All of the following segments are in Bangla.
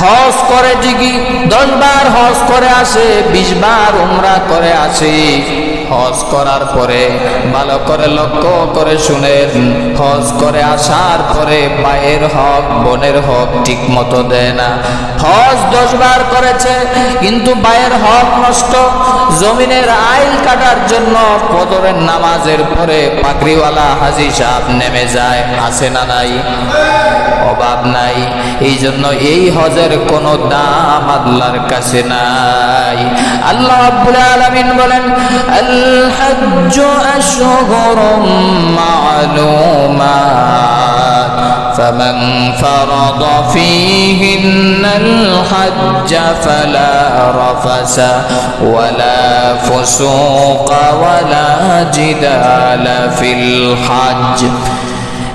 হজ করে ঠিকই দশ বার হজ করে আসে বিশ বার উমরা করে আসে। হজ করার পরে ভালো করে লক্ষ্য করে শুনেন হজ করে আসার পরে পায়ের হক, বোনের হক ঠিক মতো দেয় না। হজ দশ বার করেছে, কিন্তু পায়ের হক নষ্ট। জমিনের আইল কাটার জন্য পদরের নামাজের পরে পাগড়িওয়ালা হাজি সাহেব নেমে যায়। আসে না নাই? অভাব নাই। এই জন্য এই হজের কোনো দাম আল্লাহর কাছে নাই। আল্লাহ রাব্বুল আলামিন বলেন আল الحج أشهر معلومات فمن فرض فيهن الحج فلا رفس ولا فسوق ولا جدال في الحج.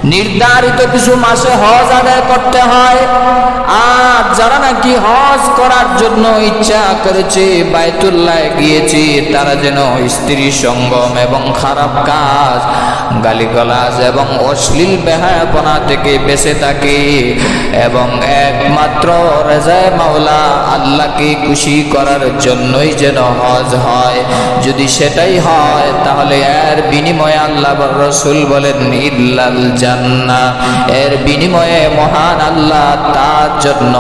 নির্ধারিত কিছু মাসে হজ আদায় করতে হয়। আর যারা নাকি হজ করার জন্য ইচ্ছা করেছে বায়তুল্লায় গিয়েছে, তারা যেন স্ত্রী সঙ্গম এবং খারাপ কাজ গালিগালাজ এবং অশ্লীল বেহায়াপনা থেকে বেঁচে থাকে এবং একমাত্র রেজায় মাওলা আল্লাহকে খুশি করার জন্যই যেন হজ হয়। যদি সেটাই হয়, তাহলে এর বিনিময়ে আল্লাহ রসুল বলেন, ইল্লাল জান্নাহ। এর বিনিময়ে মহান আল্লাহ তার জন্য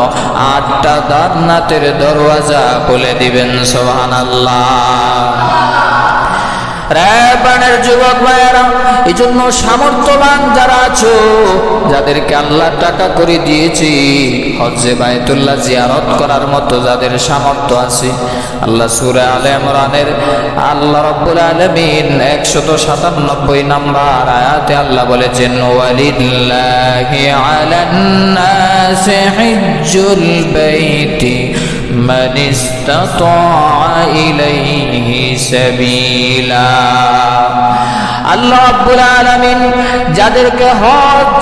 আটটা জান্নাতের দরওয়াজা খুলে দিবেন সোহান আল্লাহ রায়বানের যুবক ভাইয়েরা এই জন্য সামর্থ্যবান যারা আছো, যাদেরকে আল্লাহ টাকা করে দিয়েছি হজ্জে বায়তুল্লাহ জিয়ারত করার মতো যাদের সামর্থ্য আছে। আল্লাহ সুরে আলে ইমরানের আল্লাহ রব্বুল আলামিন একশত সাতানব্বই নাম্বার আয়াতে আল্লাহ বলেছেন, ওয়ালিল্লাহি আলান নাসি হিজ্জুল বাইতি। من استطاع إليه سبيلا. আল্লাহ রাব্বুল আলামিন যাদেরকে হজ,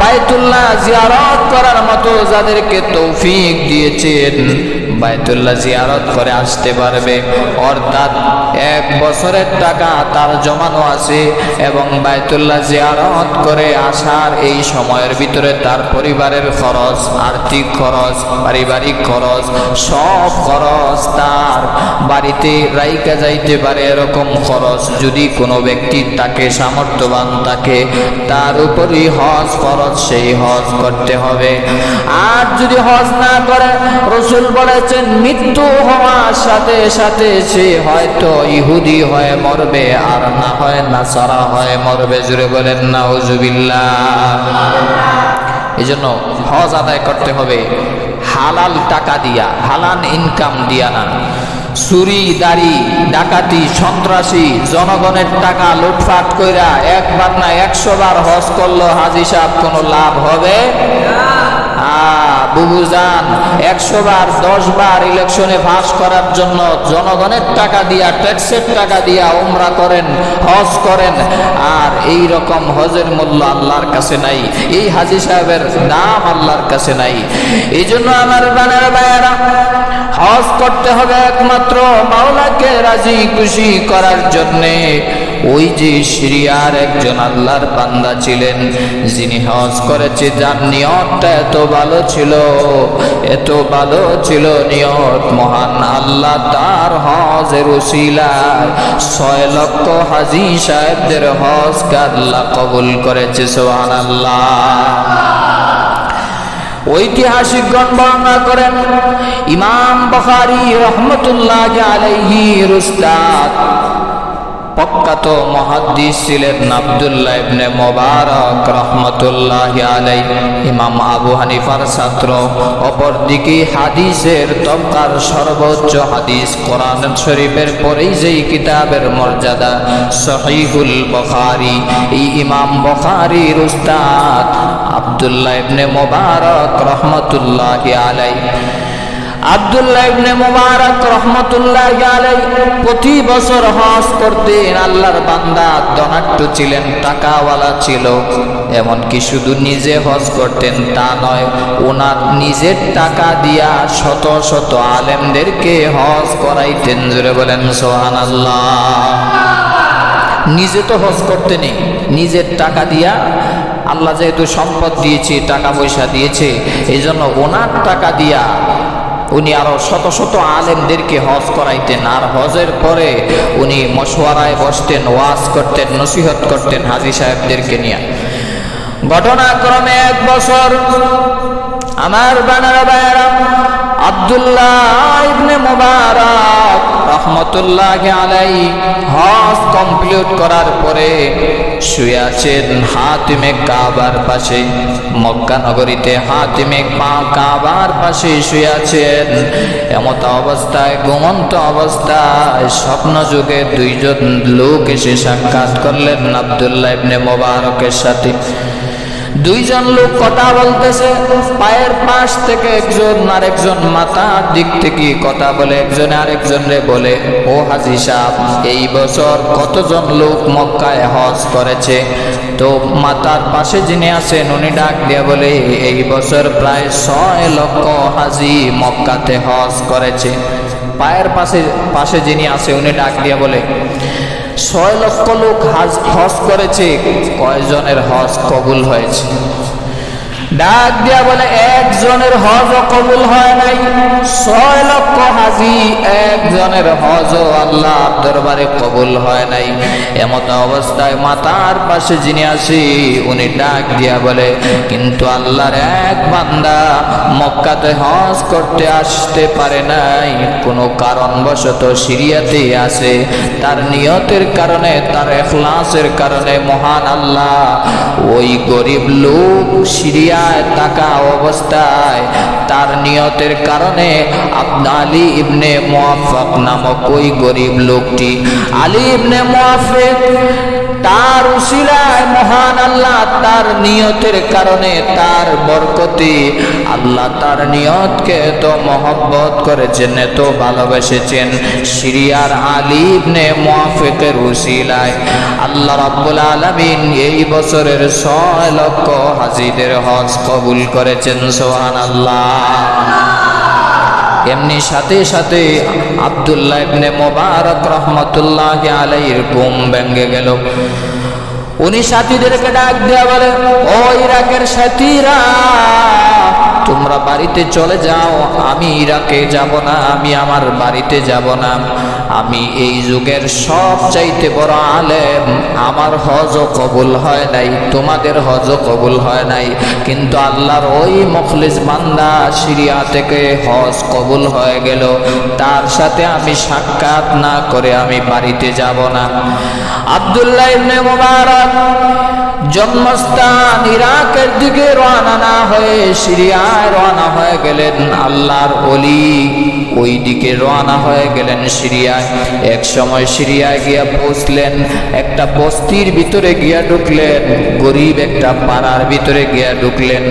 বাইতুল্লাহ জিয়ারত করার মতো যাদেরকে তৌফিক দিয়েছেন, বাইতুল্লাহ জিয়ারত করে আসতে পারবে। অর্থাৎ এক বছরের টাকা তার জমানো আছে এবং বাইতুল্লাহ জিয়ারত করে আসার এই সময়ের ভিতরে তার পরিবারের খরচ, আর্থিক খরচ, পারিবারিক খরচ, সব খরচ তার বাড়িতে রাইকা যাইতে পারে এরকম খরচ। যদি কোনো ব্যক্তি তাকে সামর্থ্যবান থাকে তার উপরই হজ খরচ সেই হজ করতে হবে। আর যদি হজ না করে, রসুল বলেছেন, মৃত্যু হওয়ার সাথে সাথে সে হয়তো ইহুদি হয়ে মরবে, আর না হয় না সারা হয়ে মরবে। জুড়ে বলেন না হুজুবিল্লাহ এই জন্য হজ আদায় করতে হবে। হালাল টাকা দিয়া, হালাল ইনকাম দিয়া না। চুরি, দাড়ি, ডাকাতি, সন্ত্রাসী, জনগণের টাকা লুটফাট কইরা একবার না একশো বার হজ করল হাজি সাহেব, কোনো লাভ হবে? বুবু যান একশো বার দশ বার ইলেকশনে পাস করার জন্য জনগণের টাকা দিয়া, ট্যাক্সের টাকা দিয়া উমরা করেন, হজ করেন। আর এই রকম হজের মূল্য আল্লাহর কাছে নাই। এই হাজি সাহেবের দাম আল্লাহর কাছে নাই। এই জন্য আমার বানের ভাইয়েরা, হজ করতে হবে একমাত্র মাওলাকে রাজি খুশি করার জন্যে। ওই যে সিরিয়ার একজন আল্লাহর বান্দা ছিলেন, যিনি হজ করেছে, যার নিয়তটা এত ভালো ছিল, এত ভালো ছিল নিয়ত, মহান আল্লাহ তার হজের উসিলায় ছয় লক্ষ হাজি সাহেবদের হজ আল্লাহ কবুল করেছে সোহান আল্লাহ ঐতিহাসিক ঐতিহাসিকগণ বর্ণনা করেন, ইমাম বখারি রহমতুল্লাহ আলাইহি রুস্তাদ প্রখ্যাত মহাদ্দিস ছিলেন আব্দুল্লাহ ইবনে মোবারক রহমতুল্লাহ আলাই ইমাম আবু হানিফার ছাত্র। অপরদিকে হাদিসের তবকার সর্বোচ্চ হাদিস কোরআন শরীফের পরেই যেই কিতাবের মর্যাদা, সহিহুল বখারি। এই ইমাম বখারির উস্তাদ আব্দুল্লাহ ইবনে মোবারক রহমতুল্লাহ আলাই আব্দুল্লাহ ইবনে মুবারক রহমতুল্লাহ আলাই প্রতি বছর হজ করতেন। আল্লাহর বান্দা ছিলেন, টাকাওয়ালা ছিল। এমনকি শুধু নিজে হজ করতেন তা নয়, ওনার নিজের টাকা শত শত আলেমদেরকে হজ করাইতেন। জুড়ে বলেন সোহান নিজে তো হজ করতেনি নিজের টাকা দিয়া আল্লাহ যেহেতু সম্পদ দিয়েছে, টাকা পয়সা দিয়েছে এই জন্য ওনার টাকা দিয়া উনি আরও শত শত আলেমদেরকে হজ করাইতেন। আর হজের পরে উনি মশওয়ারায় বসতেন, ওয়াজ করতেন, নসিহত করতেন হাজি সাহেবদেরকে নিয়ে। ঘটনাক্রমে এক বছর আমার বানারা ভাইয়েরা আব্দুল্লাহ ইবনে মুবারক রহমতুল্লাহ আলাই হজ কমপ্লিট করার পরে শুয়ে আছেন হাতিমে কাবার পাশে। মক্কা নগরীতে অবস্থায়, ঘুমন্ত অবস্থায় স্বপ্ন যুগে দুইজন লোক এসে সাক্ষাৎ করলেন আব্দুল্লাহ ইবনে মোবারকের সাথে। দুইজন লোক কথা বলতেছে, পায়ের পাশ থেকে একজন আরেকজন মাথার দিক থেকে কথা বলে, একজন আরেকজনরে বলে, ও হাজি সাহেব, এই বছর কতজন লোক মক্কায় হজ করেছে? তো মাতার পাশে যিনি আছেন, উনি ডাক দিয়া বলে, এই বছর প্রায় ছয় লক্ষ হাজি মক্কাতে হজ করেছে। পায়ের পাশে পাশে যিনি আছে, উনি ডাক দিয়ে বলে ছয় লক্ষ লোক হাজ করেছে। কয়জনের হজ কবুল হয়েছে? ডাক দিয়া বলে, একজনের হজ কবুল হয় নাই। ছয় লক্ষ হাজি, একজনের হজ আল্লাহ দরবারে কবুল হয় নাই। এমত অবস্থায় মাতার পাশে যিনি আসি, উনি ডাক দিয়া বলে, কিন্তু আল্লাহর এক বান্দা মক্কাতে হজ করতে আসতে পারে নাই। কোনো কারণবশত সিরিয়াতে আছে। তার নিয়তের কারণে, তার এখলাসের কারণে মহান আল্লাহ ওই গরিব লোক সিরিয়ায় থাকা অবস্থায়, তার নিয়তের কারণে আপনা আলী ইবনে মোয়াফক নামক ওই গরিব লোকটি, আলী ইবনে মুআফিক তার উসিলায় মহান আল্লাহ তার নিয়তের কারণে তার বরকতি আল্লাহ তার নিয়তকে এত মহব্বত করেছেন, এত ভালোবেসেছেন। সিরিয়ার আলী ইবনে মুআফিকের উসিলায় আল্লাহ রাব্বুল আলামিন এই বছরের ছয় লক্ষ হাজিদের হজ কবুল করেছেন সোহান এমনি সাথে সাথে আবদুল্লাহ ইবনে মোবারক রহমতুল্লাহ আলাইয়ের ঘুম ভেঙে গেল। উনি সাথীদেরকে ডাক দেওয়া বলে, ও ইরাকের সাথীরা, তোমরা বাড়িতে চলে যাও, আমি ইরাকে যাব না, আমি আমার বাড়িতে যাব না। আমি এই যুগের সব চাইতে বড় আলেম। আমার হজ কবুল হয় নাই, তোমাদের হজ কবুল হয় নাই। কিন্তু আল্লাহর ওই মখলিস বান্দা সিরিয়া থেকে হজ কবুল হয়ে গেল। তার সাথে আমি সাক্ষাৎ না করে আমি বাড়িতে যাব না। আব্দুল্লাহ ইবনে মুবারক জন্মস্থান ইরাকের দিকে রওনা না হয়ে সিরিয়ায় রওনা হয়ে গেলেন আল্লাহর অলি ওই দিকে রওনা হয়ে গেলেন সিরিয়ায়। এক সময় সিরিয়ায় গিয়া পৌঁছলেন, একটা বস্তির ভিতরে গিয়া ঢুকলেন, গরিব একটা পাড়ার ভিতরে গিয়া ঢুকলেন।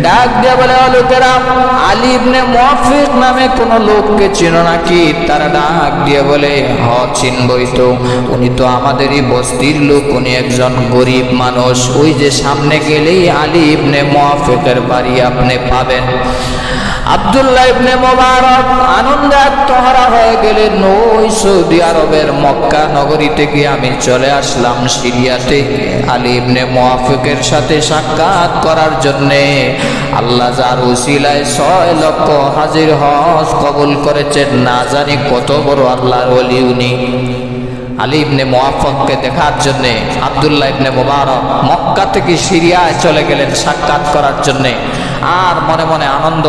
ডাক দেওয়া বলে লোকেরা, আলী ইবনে নামে কোনো লোককে চিনো নাকি? তারা ডাক দিয়ে বলে, হ, চিনবই তো। উনি তো আমাদেরই বস্তির লোক, উনি একজন গরিব মানুষ। ওই যে সামনে গেলেই আলী ইবনে বাড়ি আপনি পাবেন। আব্দুল্লাহ ইবনে মোবারক আনন্দে আত্মহারা হয়ে গেলেন। ওই সৌদি আরবের মক্কা নগরী থেকে আমি চলে আসলাম সিরিয়াতে আলী ইবনে মুআফিকের সাথে সাক্ষাৎ করার জন্যে আল্লাহ যার উসিলায় ছয় লক্ষ হাজির হজ কবুল করেছেন, না জানি কত বড় আল্লাহর ওলি উনি। আলী ইবনে মোয়াফককে দেখার জন্য, আবদুল্লাহ ইবনে মোবারক মক্কা থেকে সিরিয়ায় চলে গেলেন সাক্ষাৎ করার জন্য। আর মনে মনে আনন্দ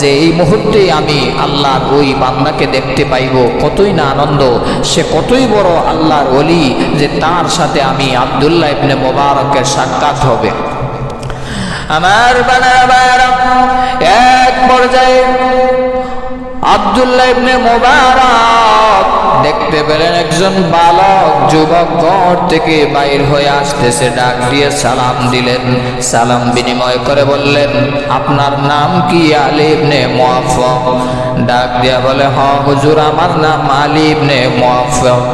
যে এই মুহূর্তে আমি আল্লাহর ওই বান্দাকে দেখতে পাইব, কতই না আনন্দ, সে কতই বড় আল্লাহর অলি যে তার সাথে আমি আবদুল্লাহ ইবনে মোবারকের সাক্ষাৎ হবে। আমার এক পর্যায়ে আবদুল্লাহ ইবনে মোবারক দেখতে পেলেন একজন বালক, যুবক ঘর থেকে বাইর হয়ে আসতেছে, ডাক দিয়ে সালাম দিলেন। সালাম বিনিময় করে বললেন, আপনার নাম কি আলী ইবনে মুআফফক ডাক দিয়া বলে, হ হুজুর, আমার নাম আলী ইবনে মুআফফক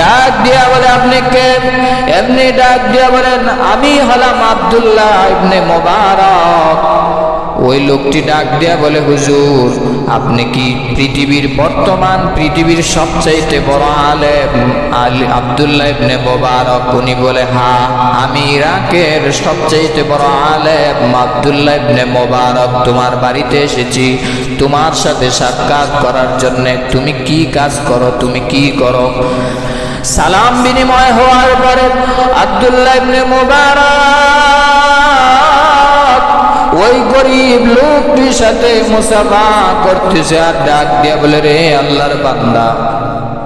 ডাক দিয়া বলে, আপনি কে? এমনি ডাক দিয়া বলেন, আমি হলাম আবদুল্লাহ ইবনে মোবারক। ওই লোকটি ডাক দেয়া বলে, হুজুর, আপনি কি পৃথিবীর বর্তমান পৃথিবীর সবচাইতে বড় আলেম? আলী আবদুল্লাহ ইবনে মোবারক, উনি বলে, হা, আমি ইরাকের সবচাইতে বড় আলেম। আবদুল্লাহ ইবনে মোবারক, তোমার বাড়িতে এসেছি। তোমার সাথে সাক্ষাৎ করার জন্য তুমি কি কাজ করো? তুমি কি করো? সালাম বিনিময় হওয়ার পরে আবদুল্লাহ ইবনে মোবারক ওই গরিব লোকটির সাথে মুসাফা করতেছে আর ডাক দিয়া বলে, রে আল্লাহর বান্দা,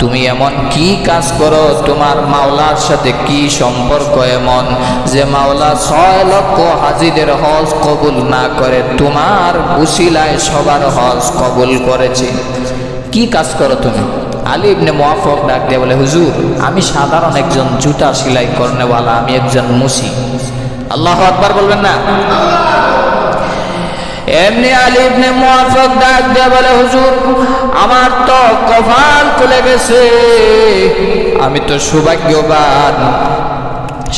তুমি এমন কি কাজ করো? তোমার মাওলার সাথে কি সম্পর্ক এমন যে মাওলা ছয় লক্ষ হাজিদের হজ কবুল না করে, তোমার উসিলায় সবার হজ কবুল করেছে? কি কাজ করো তুমি? আলী ইবনে মুআফফাক ডাক দিয়ে বলে, হুজুর, আমি সাধারণ একজন জুতা সেলাই করনেওয়ালা, আমি একজন মুসি। আল্লাহ আকবার বলবেন না? এমনি আলী ইবনে মুআফফাক ডাক দিয়ে বলে, হুজুর, আমার তো কপাল খুলে গেছে। আমি তো সৌভাগ্যবান।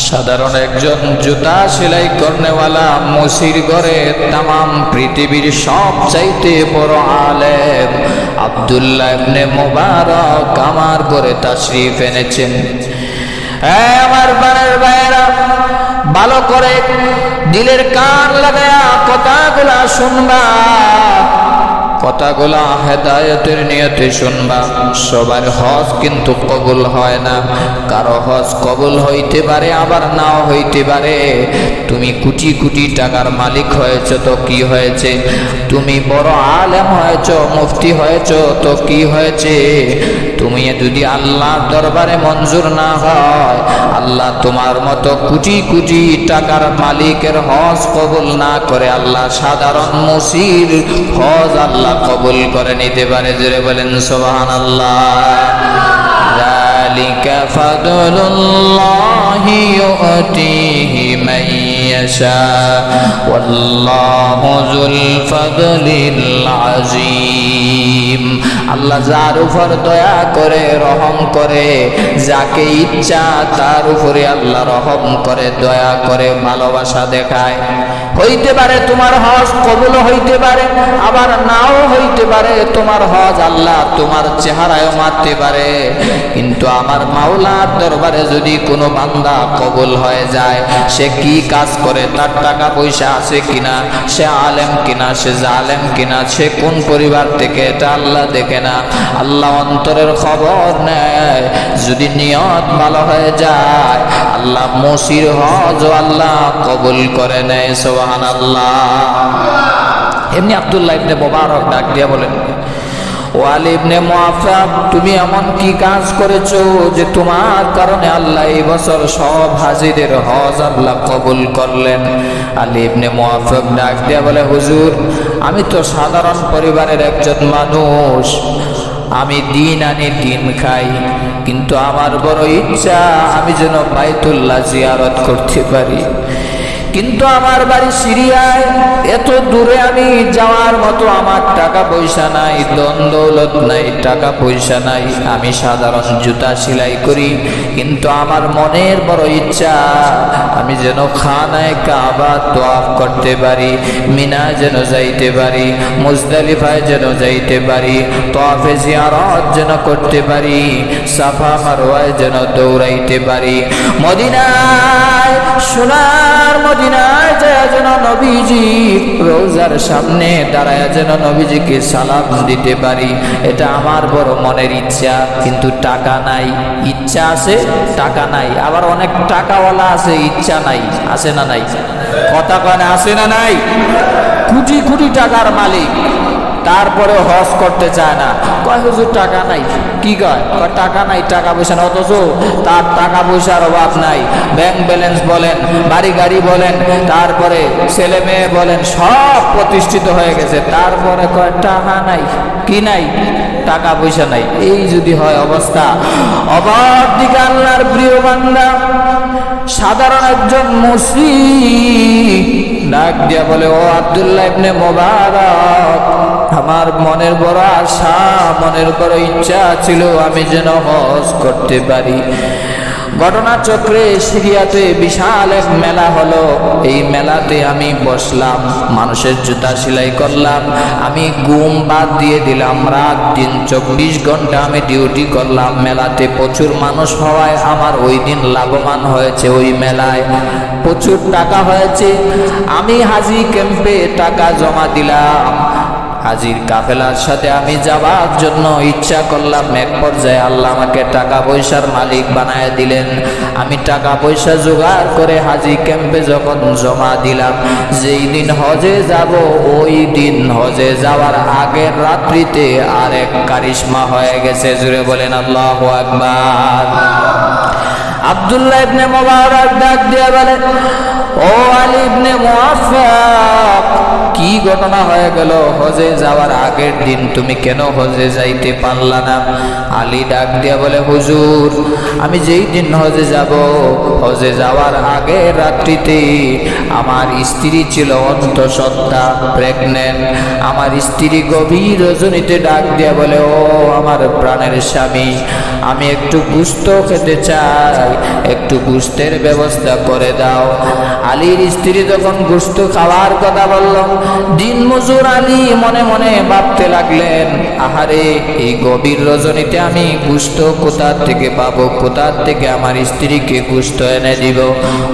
সাধারণ একজন জুতা সেলাই করনেওয়ালা মসির ঘরে তাম পৃথিবীর সব চাইতে বড় আলেম আবদুল্লাহ ইবনে মোবারক আমার ঘরে তাশরিফ এনেছেন। হ্যাঁ আমার বানের ভাইয়েরা ভালো করে দিলের কান লাগায়া কথাগুলা শুনবা। কথাগুলা হেদায়তের নিয়তে শুনবা। সবার হজ কিন্তু কবুল হয় না। কারও হজ কবুল হইতে পারে, আবার নাও হইতে পারে। তুমি কোটি কোটি টাকার মালিক হয়েছ, তো কি হয়েছে? তুমি বড় আলেম হয়েছ, মুফতি হয়েছ, তো কি হয়েছে? তুমি যদি আল্লাহর দরবারে মঞ্জুর না হয় আল্লাহ তোমার মতো কোটি কোটি টাকার মালিকের হজ কবুল না করে আল্লাহ সাধারণ মুসির হজ আল্লাহ কবুল করে নিতে পারে জোরে বলেন সোহান ذلك فضل الله يؤتيه من يشاء والله ذو الفضل العظيم আল্লাহ যার উপর দয়া করে রহম করে, যাকে ইচ্ছা তার উপরে আল্লাহ রহম করে, দয়া করে ভালোবাসা দেখায়। হইতে পারে তোমার হজ কবুল হইতে পারে, আবার নাও হইতে পারে তোমার হজ, আল্লাহ তোমার চেহারায় মারতে পারে। কিন্তু আমার মাওলার দরবারে যদি কোনো বান্দা কবুল হয়ে যায়, সে কি কাজ করে? তার টাকা পয়সা আছে কিনা? সে আলেম কিনা? সে জালেম কিনা? সে কোন পরিবার থেকে? এটা আল্লাহ দেখে না। আল্লাহ অন্তরের খবর নেয়। যদি নিয়ত ভালো হয়ে যায়, আল্লাহ মসির হজ আল্লাহ কবুল করে নেয় এমনি আবদুল্লাহ ইবনে মোবারক ডাক দিয়া বলেন, ওয়াল ইবনে তুমি এমন কি কাজ করেছ যে তোমার কারণে আল্লাহ এই বছর সব হাজিদের হজ আল্লাহ কবুল করলেন? আলী ইবনে মুআফাক ডাক দিয়া বলে, হুজুর, আমি তো সাধারণ পরিবারের একজন মানুষ। আমি দিন আনি দিন খাই, কিন্তু আমার বড় ইচ্ছা আমি যেন বাইতুল্লাহ জিয়ারত করতে পারি। কিন্তু আমার বাড়ি সিরিয়ায়, এত দূরে আমি যাওয়ার মতো আমার টাকা পয়সা নাই দ্বন্দ্বলত নাই, টাকা পয়সা নাই, আমি সাধারণ জুতা সেলাই করি, কিন্তু আমার মনের বড় ইচ্ছা, আমি যেন খানায় কাবা তোয়াফ করতে পারি, মিনা যেন যাইতে পারি, মুজদালিফায় যেন যাইতে পারি, তোয়াফে জিয়ারত যেন করতে পারি, সাফা মারোয়ায় যেন দৌড়াইতে পারি, মদিনায় সোনার মদিনায় যায় যেন নবীজি, রোজার সামনে দাঁড়ায় যেন নবীজিকে সালাম দিতে পারি। এটা আমার বড় মনের ইচ্ছা, কিন্তু টাকা নাই। ইচ্ছা আছে, টাকা নাই। আবার অনেক টাকাওয়ালা আছে, ইচ্ছা নাই। আছে না নাই? কথা কয় আছে না নাই? কোটি কোটি টাকার মালিক। তারপরে হজ করতে চায় না। কয়, হুজুর, টাকা নাই। কি কয়? টাকা নাই, টাকা পয়সা না অথচ তার টাকা পয়সার অভাব নাই। ব্যাংক ব্যালেন্স বলেন, বাড়ি গাড়ি বলেন, তারপরে ছেলে মেয়ে বলেন, সব প্রতিষ্ঠিত হয়ে গেছে। তারপরে কয়, টাকা নাই। কি নাই? টাকা পয়সা নাই। এই যদি হয় অবস্থা। অভাব দিকে আল্লাহর প্রিয় বান্দা, সাধারণ একজন মুসলিম। ডাক দিয়া বলে, ও আবদুল্লাহ ইবনে মোবারক, আমার মনের বড় আশা, মনের বড় ইচ্ছা ছিল আমি যেন হজ করতে পারি। ঘটনাচক্রে সিরিয়াতে বিশাল এক মেলা হলো। এই মেলাতে আমি বসলাম, মানুষের জুতা সেলাই করলাম, আমি ঘুম বাদ দিয়ে দিলাম, রাত দিন চব্বিশ ঘণ্টা আমি ডিউটি করলাম। মেলাতে প্রচুর মানুষ হওয়ায় আমার ওই দিন লাভবান হয়েছে ওই মেলায়। প্রচুর টাকা হয়েছে, আমি হাজি ক্যাম্পে টাকা জমা দিলাম। হাজির কাফেলার সাথে আমি যাবার জন্য ইচ্ছা করলাম। এক পর্যায়ে আল্লাহ আমাকে টাকা পয়সার মালিক বানায় দিলেন। আমি টাকা পয়সা জোগাড় করে হাজি ক্যাম্পে যখন জমা দিলাম, যেই দিন হজে যাব, ওই দিন হজে যাওয়ার আগের রাত্রিতে আরেক কারিশমা হয়ে গেছে। জুড়ে বলেন, আল্লাহ আকবার। আব্দুল্লাহ ইবনে মোবারক ডাক দিয়ে বলে, ও আলী ইবনে মুআফফাক কি ঘটনা হয়ে গেল? হজে যাওয়ার আগের দিন তুমি কেন হজে যাইতে পারলা না? আলী ডাক দিয়া বলে, হুজুর, আমি যেই দিন হজে যাব, হজে যাওয়ার আগে রাত্রিতে আমার স্ত্রী ছিল অন্তঃসত্ত্বা প্রেগনেন্ট আমার স্ত্রী গভীর রজনীতে ডাক দিয়া বলে, ও আমার প্রাণের স্বামী, আমি একটু গুস্ত খেতে চাই, একটু গুস্তের ব্যবস্থা করে দাও। আলীর স্ত্রী যখন গুস্ত খাওয়ার কথা বলল দিন মজুর আলী মনে মনে ভাবতে লাগলেন, আহারে, এই গভীর রজনীতে আমি গুস্ত কোথার থেকে পাবো, কোথার থেকে আমার স্ত্রীকে গুস্ত এনে দিব?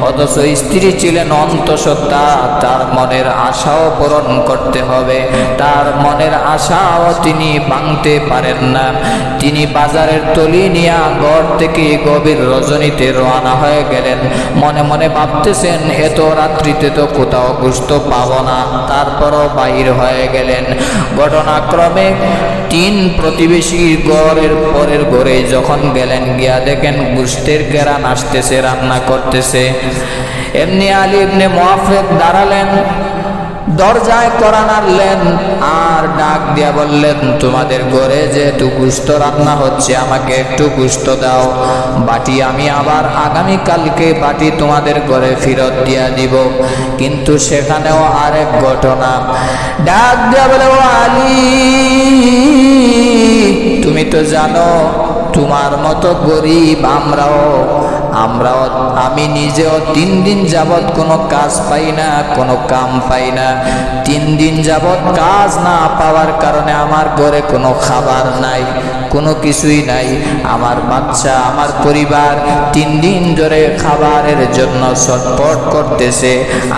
অথচ স্ত্রী ছিলেন অন্তঃসত্ত্বা, তার মনের আশাও পূরণ করতে হবে। তার মনের আশাও তিনি ভাঙতে পারেন না। তিনি বাজারের তলি নিয়ে ঘর থেকে গভীর রজনীতে রওনা হয়ে গেলেন। মনে মনে ভাবতেছেন এত রাত্রিতে তো কোথাও গুস্ত পাবো না। তারপরও বাহির হয়ে গেলেন। ঘটনাক্রমে তিন প্রতিবেশী গড়ের পরের ঘরে যখন গেলেন, গিয়া দেখেন গুস্তের কেরান আসতেছে, রান্না করতেছে। এমনি আলী এমনি মহাফেদ দাঁড়ালেন। দরজায় করা নাড়লেন আর ডাক দিয়া বললেন, তোমাদের ঘরে যেহেতু গুস্ত রান্না হচ্ছে, আমাকে একটু গুস্ত দাও। বাটি আমি আবার আগামী কালকে বাটি তোমাদের ঘরে ফেরত দিয়া দিব। কিন্তু সেখানেও আরেক ঘটনা। ডাক দিয়া বলে, ও আলী, তুমি তো জানো, তোমার মতো গরিব আমরাও আমরাও, আমি নিজেও তিন দিন যাবৎ কোনো কাজ পাই না, কোনো কাম পাই না। তিন দিন যাবৎ কাজ না পাওয়ার কারণে আমার ঘরে কোনো খাবার নাই, কোনো কিছুই নাই। আমার বাচ্চা, আমার পরিবার তিন দিন ধরে খাবারের জন্য ছটপট করতেছে।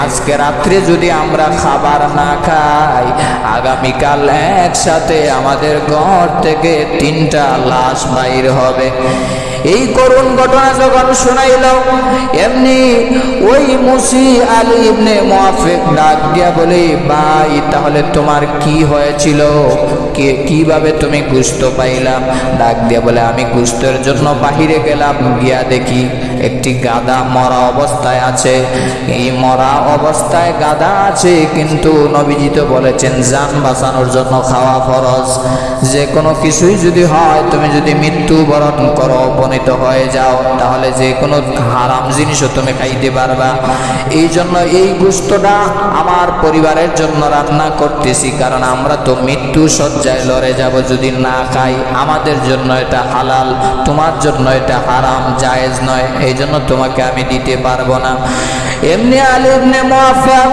আজকে রাত্রে যদি আমরা খাবার না খাই, আগামীকাল একসাথে আমাদের ঘর থেকে তিনটা লাশ বাইর হবে। এই করুণ ঘটনা যখন শোনাইল এমনি ওই মুসি আলী ইবনে মুআফিক ডাক দিয়া বলে, ভাই, তাহলে তোমার কি হয়েছিল? কে, কীভাবে তুমি গুস্ত পাইলাম ডাক দিয়া বলে, আমি গুস্তের জন্য বাহিরে গেলাম, গিয়া দেখি একটি গাদা মরা অবস্থায় আছে। এই মরা অবস্থায় গাদা আছে, কিন্তু নবীজি তো বলেছেন যান বাঁচানোর জন্য খাওয়া ফরজ। যে কোনো কিছুই যদি হয়, তুমি যদি মৃত্যু বরণ করো, উপনীত হয়ে যাও, তাহলে যে কোনো হারাম জিনিসও তুমি খাইতে পারবা। এই জন্য এই গুস্তটা আমার পরিবারের জন্য রান্না করতেছি, কারণ আমরা তো মৃত্যু সজ্জায় লড়ে যাব যদি না খাই। আমাদের জন্য এটা হালাল, তোমার জন্য এটা হারাম, জায়েজ নয়। এই জন্য তোমাকে আমি দিতে পারব না। এমনি আলিবনে মুআফফাক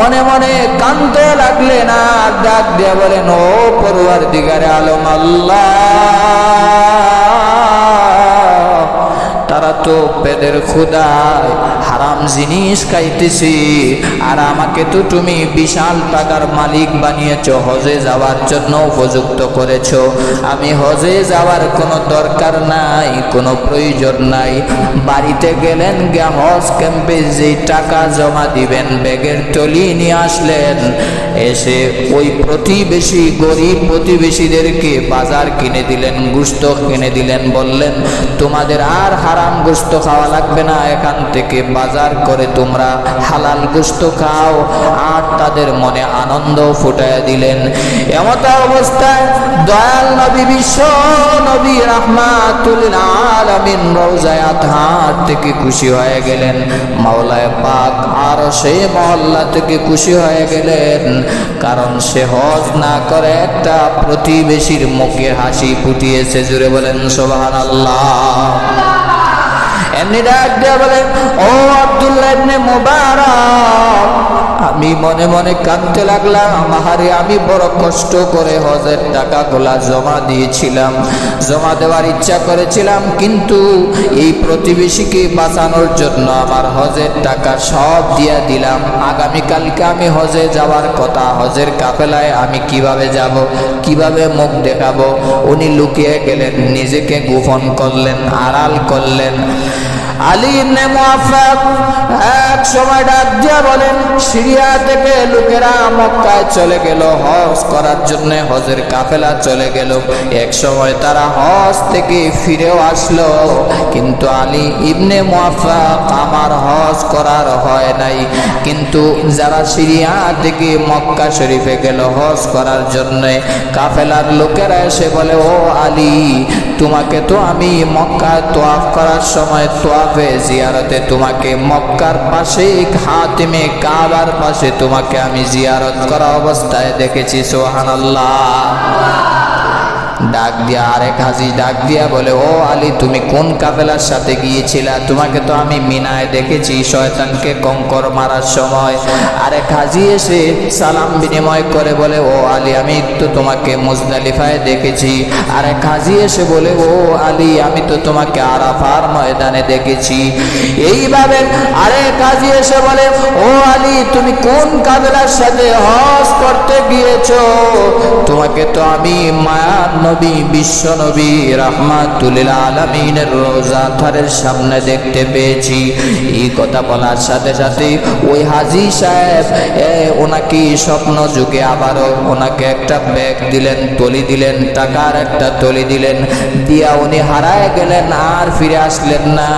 মনে মনে কান্দতে লাগলেন আর ডাক দিয়ে বলেন, ও পড়ুয়ার দিগারে আলম আল্লাহ! তারা তো পেদের ক্ষুদায় হারাম জিনিস খাইতেছি। আর আমাকে তো তুমি বিশাল টাকার মালিক বানিয়েছ, হজে যাওয়ার জন্য উপযুক্ত করেছ। আমি হজে যাওয়ার কোনো দরকার নাই, কোনো প্রয়োজন নাই। বাড়িতে গেলেন গিয়া হজ ক্যাম্পে যে টাকা জমা দিবেন, ব্যাগের টলি নিয়ে আসলেন। এসে ওই প্রতিবেশী গরিব প্রতিবেশীদেরকে বাজার কিনে দিলেন গুস্ত কিনে দিলেন, বললেন, তোমাদের আর হারাম গোস্ত খাওয়া লাগবে না, এখান থেকে বাজার করে তোমরা হালাল গোস্ত খাও। আর তাদের মনে আনন্দ ফুটাইয়া দিলেন। এমত অবস্থায় দয়াল নবী, বিশ্ব নবী রাহমাতুল আলামিন রওজায় আতহার থেকে খুশি হয়ে গেলেন। মাওলায় পাক আর সেই মহল্লা থেকে খুশি হয়ে গেলেন। কারণ সে হজ না করে একটা প্রতিবেশীর মুখে হাসি ফুটিয়েছে। জুড়ে বলেন সোহান আল্লাহ এমনি ডাক দিয়ে বলে, ও আব্দুল্লাহ ইবনে মুবারক, আমি মনে মনে কাঁদতে লাগলাম, আমারে আমি বড় কষ্ট করে হজের টাকাগুলা জমা দিয়েছিলাম, জমা দেওয়ার ইচ্ছা করেছিলাম, কিন্তু এই প্রতিবেশীকে বাঁচানোর জন্য আমার হজের টাকা সব দিয়া দিলাম। আগামীকালকে আমি হজে যাওয়ার কথা, হজের কাফেলায় আমি কীভাবে যাব, কীভাবে মুখ দেখাবো? উনি লুকিয়ে গেলেন, নিজেকে গোপন করলেন, আড়াল করলেন। আলী ইবনে মুআফফাক এক সময় ডাক দিয়া বলেন, সিরিয়া থেকে লোকেরা মক্কায় চলে গেল, হজ করার জন্য হজের কাফেলা চলে গেল। এক সময় তারা হজ থেকে ফিরেও আসলো। কিন্তু আলী ইবনে মুআফফাক আমার হজ করার হয় নাই। কিন্তু যারা সিরিয়া থেকে মক্কা শরীফে গেল হজ করার জন্য, কাফেলার লোকেরা এসে বলে, ও আলী, তোমাকে তো আমি মক্কা তোয়াফ করার সময় তোয়াফে জিয়ারতে, তোমাকে মক্কার পাশে হাতিমে কাবার পাশে তোমাকে আমি জিয়ারত করা অবস্থায় দেখেছি সোহানাল্লাহ ডাক দিয়া আরেক হাজি ডাক দিয়া বলে, ও আলী, তুমি কোন কাফেলার সাথে গিয়েছিলা? তোমাকে তো আমি মিনায় দেখেছি, শয়তানকে কঙ্কর মারার সময়। আরেক হাজি এসে সালাম বিনিময় করে বলে, ও আলী, আমি তো তোমাকে মুজদালিফায় দেখেছি। আরেক হাজি এসে বলে, ও আলী, আমি তো তোমাকে আরাফার ময়দানে দেখেছি। এইভাবে আরেক হাজি এসে বলে, ও আলী, তুমি কোন কাফেলার সাথে হজ করতে গিয়েছো? তোমাকে তো আমি মায়ার নবী বিশ্ব নবী রাহমাতুলিল আলমিনের রোজা থারের সামনে দেখতে পেয়েছি। এই কথা বলার সাথে সাথে ওই হাজি সাহেব এ, ওনাকে স্বপ্ন যুগে আবারও ওনাকে একটা ব্যাগ দিলেন তলি দিলেন টাকার একটা তলি দিলেন দিয়া উনি হারায় গেলেন আর ফিরে আসলেন না।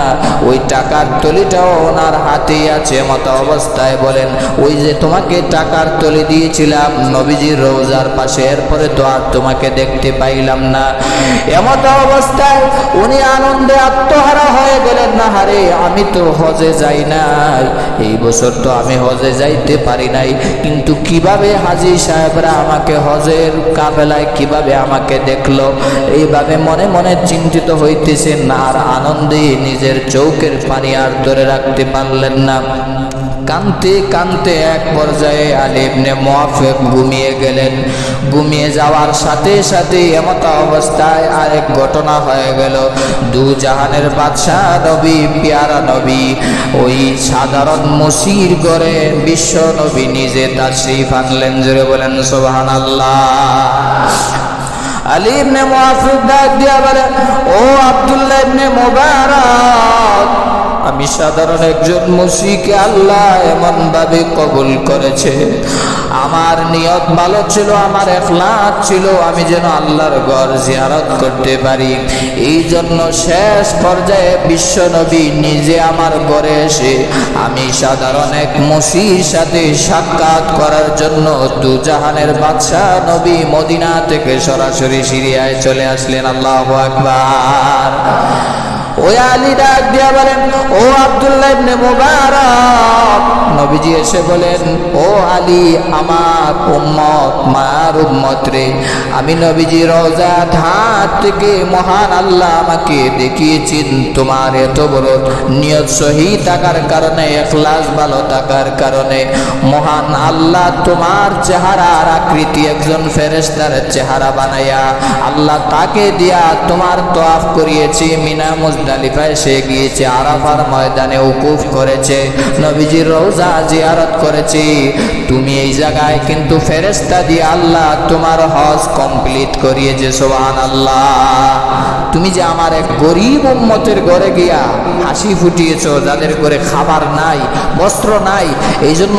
ওই টাকার তলিটাও ওনার হাতেই আছে মতো অবস্থায় বলেন ওই যে তোমাকে টাকার তলি দিয়েছিলাম নবীজির রোজার পাশে এরপরে তো আর তোমাকে দেখতে পাইলাম না। এমত অবস্থায় উনি আনন্দে আত্মহারা হয়ে গেলেন, না হারে, আমি তো হজে যাই নাই। এই বছর তো আমি হজে যাইতে পারি নাই। কিন্তু কীভাবে হাজি সাহেবরা আমাকে হজের কাফেলায় কীভাবে আমাকে দেখল? এইভাবে মনে মনে চিন্তিত হইতেছেন, আর আনন্দে নিজের চৌকের পানি আর ধরে রাখতে পারলেন না। কানতে কানতে এক পর্যায়ে আলিবনে মোয়াফেক ঘুমিয়ে গেলেন। ঘুমিয়ে যাওয়ার সাথে সাথে এমত অবস্থায় আরেক ঘটনা হয়ে গেল। দু জাহানের বাদশাহ নবী, পিয়ারা নবী, ওই সাধারণ মসির করে বিশ্ব নবী নিজে তার শরীফ আনলেন। জুড়ে বলেন সোহান আলী ইবনে মুআফিক ডাক দিয়া বলে, ও আব্দুল্লাহ ইবনে মুবারক আমি সাধারণ একজন মুসিকে আল্লাহ এমন ভাবে কবুল করেছে। আমার নিয়ত ভালো ছিল, আমার এখলাস ছিল, আমি যেন আল্লাহর ঘর জিয়ারত করতে পারি। এই জন্য শেষ পর্যায়ে বিশ্ব নবী নিজে আমার ঘরে এসে আমি সাধারণ এক মুসির সাথে সাক্ষাৎ করার জন্য দু জাহানের বাদশাহ নবী মদিনা থেকে সরাসরি সিরিয়ায় চলে আসলেন। আল্লাহ আকবার। ওই আলী ডাক দিয়া বলেন, ও আব্দুল্লাহ ইবনে মুবারক। নবীজি এসে বলেন, ও আলী, আমার উম্মত, মার উম্মত রে। আমি নবীজি রোজা ধার থেকে মহান আল্লাহ আমাকে দেখিয়েছেন। তোমার এত বড় নিয়ত সহি থাকার কারণে, এখলাস ভালো থাকার কারণে, মহান আল্লাহ তোমার চেহারার আকৃতি একজন ফেরেস্তার চেহারা বানাইয়া আল্লাহ তাকে দিয়া তোমার তোয়াফ করিয়েছে। মিনা মুজদালিফায় সে গিয়েছে। আরাফার ময়দানে উকুফ করেছে। নবীজির রোজা জিয়ারত করেছি। তুমি এই জায়গায় কিন্তু ফেরেস্তা দিয়ে আল্লাহ তোমার হজ কমপ্লিট করিয়েছে সোহান আল্লাহ তুমি যে আমার এক গরিব উম্মতের ঘরে গিয়া হাসি ফুটিয়েছ, যাদের ঘরে খাবার নাই, বস্ত্র নাই এই জন্য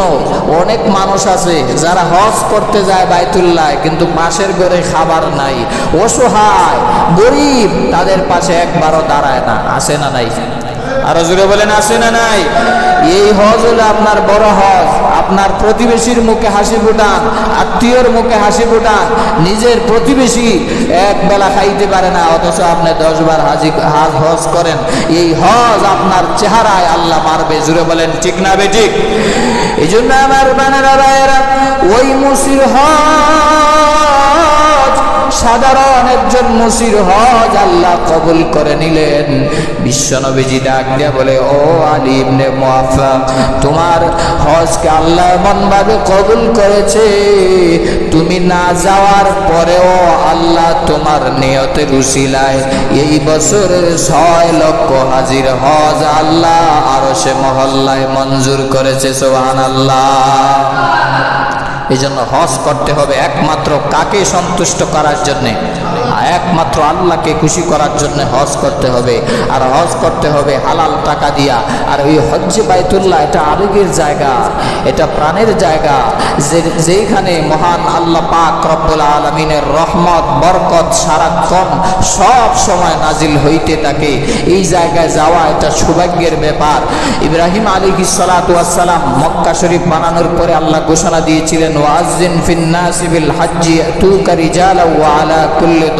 অনেক মানুষ আছে যারা হজ করতে যায় বায়তুল্লায় কিন্তু পাশের ঘরে খাবার নাই। অসহায়, গরিব তাদের পাশে একবারও দাঁড়ায় না আসে না নাই? আরও জুড়ে বলেন আসে না নাই? এই হজ হলো আপনার বড় হজ। আপনার প্রতিবেশীর মুখে হাসি ফুটান, আত্মীয়র মুখে হাসি ফুটান, নিজের প্রতিবেশী এক বেলা খাইতে পারে না, অথচ আপনি দশ বার হাজি হাজ হজ করেন। এই হজ আপনার চেহারায় আল্লাহ মারবে জুড়ে বলেন, ঠিক না বেঠিক এই জন্য আমার বানারা ভাইয়েরা, ওই মুসির হজ সাধারণ একজন মুসির হজ আল্লাহ কবুল করে নিলেন। বিশ্বনবীজি ডাক দিয়া বলে, ও আলী ইবনে মুআফফাক তোমার হজকে আল্লাহ এমন ভাবে কবুল করেছে, তুমি না যাওয়ার পরেও আল্লাহ তোমার নিয়তের উসিলায় এই বছর ছয় লক্ষ হাজির হজ আল্লাহ আরও সে মহল্লায় মঞ্জুর করেছে সোহান আল্লাহ এই জন্য হজ করতে হবে একমাত্র কাকে সন্তুষ্ট করার জন্যে? একমাত্র আল্লাহকে খুশি করার জন্য হজ করতে হবে। আর হজ করতে হবে হালাল টাকা দিয়া। আর ওই হজ্জে বাইতুল্লাহ, এটা আবেগের জায়গা, এটা প্রাণের জায়গা। যে যেখানে মহান আল্লাহ পাক রব্বুল আলমিনের রহমত, বরকত সারাক্ষণ সব সময় নাজিল হইতে থাকে। এই জায়গায় যাওয়া এটা সৌভাগ্যের ব্যাপার। ইব্রাহিম আলী সালাম মক্কা শরীফ বানানোর পরে আল্লাহ ঘোষণা দিয়েছিলেন ওয়াজিন ফিন্নাসি বিল হাজ্জি তুকা রিজালা ওয়া আলা কুল্লি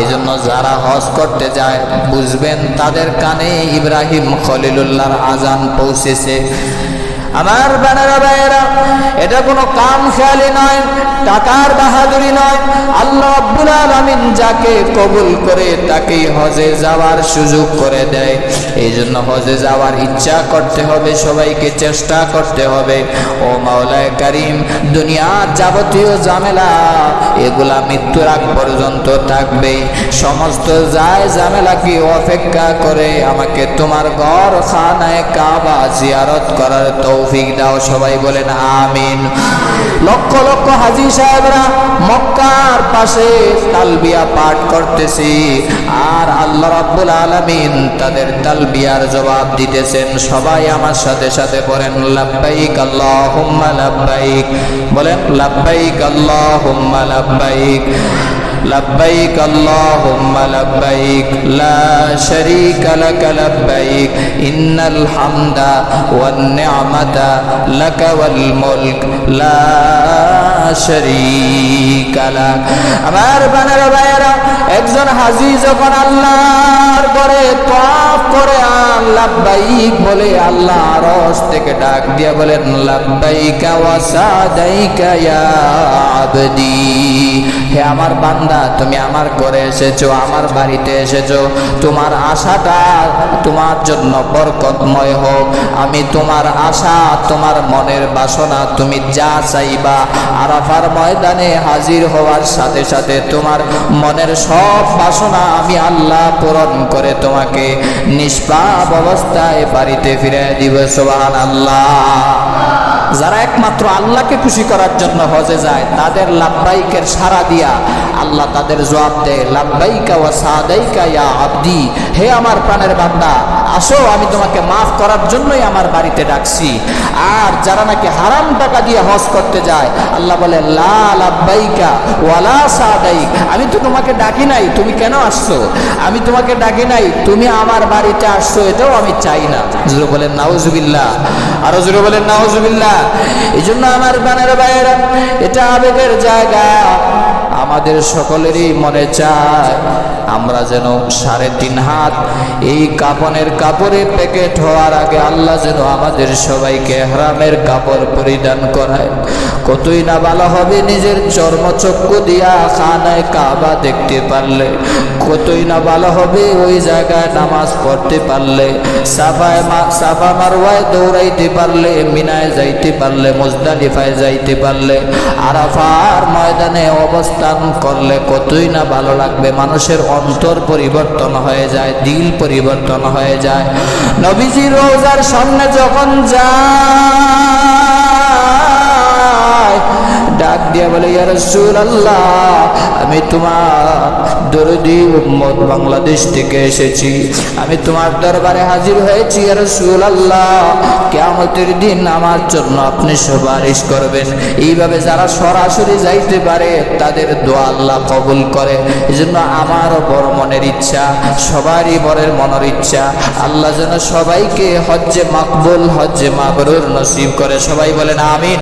এই জন্য যারা হজ করতে যায় বুঝবেন তাদের কানে ইব্রাহিম খলিলুল্লাহর আজান পৌঁছেছে। আমার বানারা ভাইয়েরা, এটা কোনো কাম খেয়ালি নয়, টাকার বাহাদুরি নয়। আল্লাহ আব্বুল আলমিন যাকে কবুল করে তাকেই হজে যাওয়ার সুযোগ করে দেয়। এই জন্য হজে যাওয়ার ইচ্ছা করতে হবে, সবাইকে চেষ্টা করতে হবে। ও মাওলায় কারিম, দুনিয়ার যাবতীয় ঝামেলা, এগুলা মৃত্যুর আগ পর্যন্ত থাকবে। সমস্ত যায় ঝামেলা কি অপেক্ষা করে? আমাকে তোমার ঘর খানায় কাবা জিয়ারত করার তৌফিক দাও, সবাই বলেন আমিন। লক্ষ লক্ষ হাজি সাহেবরা মক্কার পাশে তালবিয়া পাঠ করতেছি। আর আল্লাহ রাব্বুল আলামিন তাদের তালবিয়ার জবাব দিতেছেন, সবাই আমার সাথে সাথে বলেন লাব্বাইক আল্লাহুম্মা লাব্বাইক। বলেন, লাব্বাইক আল্লাহুম্মা লাব্বাইক। لبيك اللهم لبيك لا شريك لك لبيك إن الحمد والنعمة لك والملك لا شريك لك আমার বানার ভাইয়েরা একজন হাজি যখন আল্লাহর করে তাফ করে লাব্বাইক বলে আল্লাহ আরশ থেকে ডাক দিয়া বলেন লাব্বাইকা ওয়া সাদাইকা ইয়া আবদি হে আমার বান্দা তুমি আমার ঘরে এসেছ, আমার বাড়িতে এসেছ। তোমার আশাটা তোমার জন্য বরকতময় হোক। আমি তোমার আশা, তোমার মনের বাসনা, তুমি যা চাইবা, আরাফার ময়দানে হাজির হওয়ার সাথে সাথে তোমার মনের সব বাসনা আমি আল্লাহ পূরণ করে তোমাকে নিষ্পাপ অবস্থায় বাড়িতে ফিরে দিব সোহান আল্লাহ যারা একমাত্র আল্লাহকে খুশি করার জন্য হজে যায়, তাদের লাভবাইকের সারা দিয়া আল্লাহ তাদের জবাব দেয় লাভবাইকা ওয়া সাদাইকা ইয়া আবদি। হে আমার প্রাণের বান্দা, আসো, আমি তোমাকে মাফ করার জন্যই আমার বাড়িতে ডাকছি। আর যারা নাকি হারাম টাকা দিয়ে হজ করতে যায়, আল্লাহ বলে, লা লাভবাইকা ওয়ালা সাদাইক। আমি তো তোমাকে ডাকি নাই, তুমি কেন আসছো? আমি তোমাকে ডাকি নাই, তুমি আমার বাড়িতে আসছো, এটাও আমি চাই না। জুরো বলেন, নাউজুবিল্লাহ। আরও জুরো বলেন, নাউজুবিল্লাহ। এই জন্য আমার বানের বাইরা এটা আবেগের জায়গা। আমাদের সকলেরই মনে চায়। আমরা যেন সাড়ে তিন হাত এই কাপনের কাপড়ে প্যাকেট হওয়ার আগে আল্লাহ যেন আমাদের সবাইকে হারামের কাপড় পরিধান করায়। কতই না ভালো হবে নিজের চর্মচক্ষু দিয়া খানায় কাবা দেখতে পারলে। কতই না ভালো হবে ওই জায়গায় নামাজ পড়তে পারলে। সাফায় সাফা মারওয়ায় দৌড়াইতে পারলে, মিনায় যাইতে পারলে, মুজদালিফায় যাইতে পারলে। আরাফার ময়দানে অবস্থান করলে কতই না ভালো লাগবে? মানুষের অন্তর পরিবর্তন হয়ে যায়, দিল পরিবর্তন হয়ে যায়। নবীজি রোজার সামনে যখন যায় ডাক দিয়া বলে, ইয়া রাসূলুল্লাহ, আমি তোমার দরদি উম্মত বাংলাদেশ থেকে এসেছি। আমি তোমার দরবারে হাজির হয়েছি, ইয়া রাসূলুল্লাহ। কিয়ামতের দিন আমার জন্য আপনি সুপারিশ করবেন। এইভাবে যারা সরাসরি যাইতে পারে, তাদের দোয়া আল্লাহ কবুল করে। এজন্য আমারও বড় মনের ইচ্ছা, সবারই বরের মনের ইচ্ছা, আল্লাহ যেন সবাইকে হজ্জে মাকবুল, হজ্জে মাবরুর নসিব করে। সবাই বলেন, আমিন।